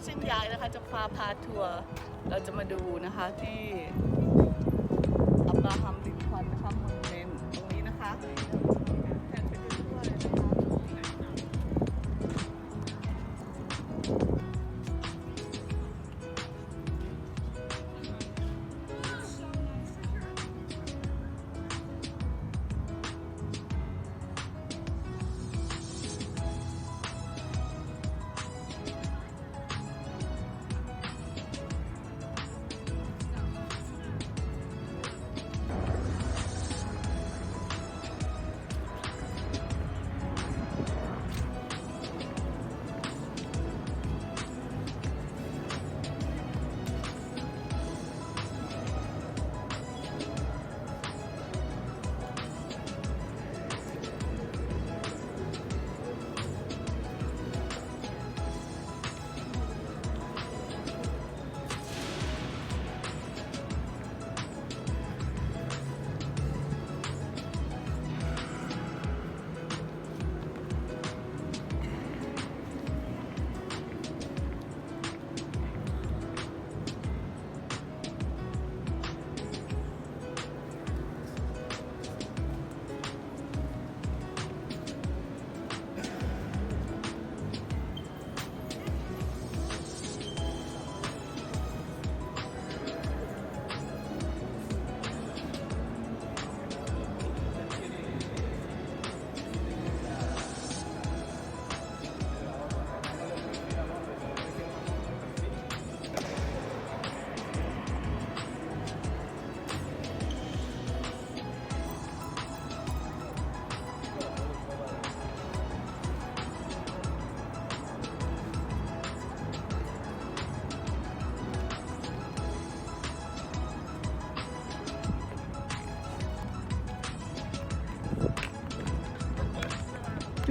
ที่เชียงยายนะคะ จะพาพาทัวร์เราจะมาดูนะคะที่อับราฮัม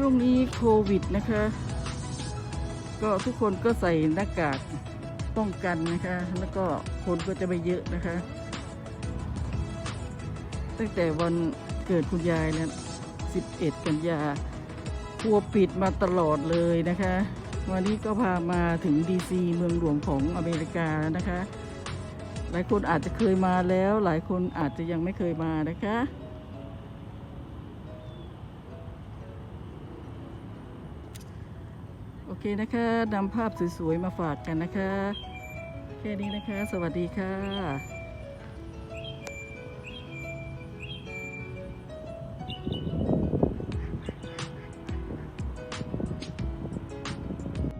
ช่วงนี้โควิดนะคะ ก็ทุกคนก็ใส่หน้ากากป้องกันนะคะ แล้วก็คนก็จะไม่เยอะนะคะ ตั้งแต่วันเกิดคุณยายนี่ย11 กันยาครัวปิดมาตลอดเลยนะคะ วันนี้ก็พามาถึงดีซีเมืองหลวงของอเมริกาแล้วนะคะ หลายคนอาจจะเคยมาแล้ว หลายคนอาจจะยังไม่เคยมานะคะ โอเคนะคะนำภาพสวยๆมาฝากกันนะคะ แค่นี้นะคะ สวัสดีค่ะ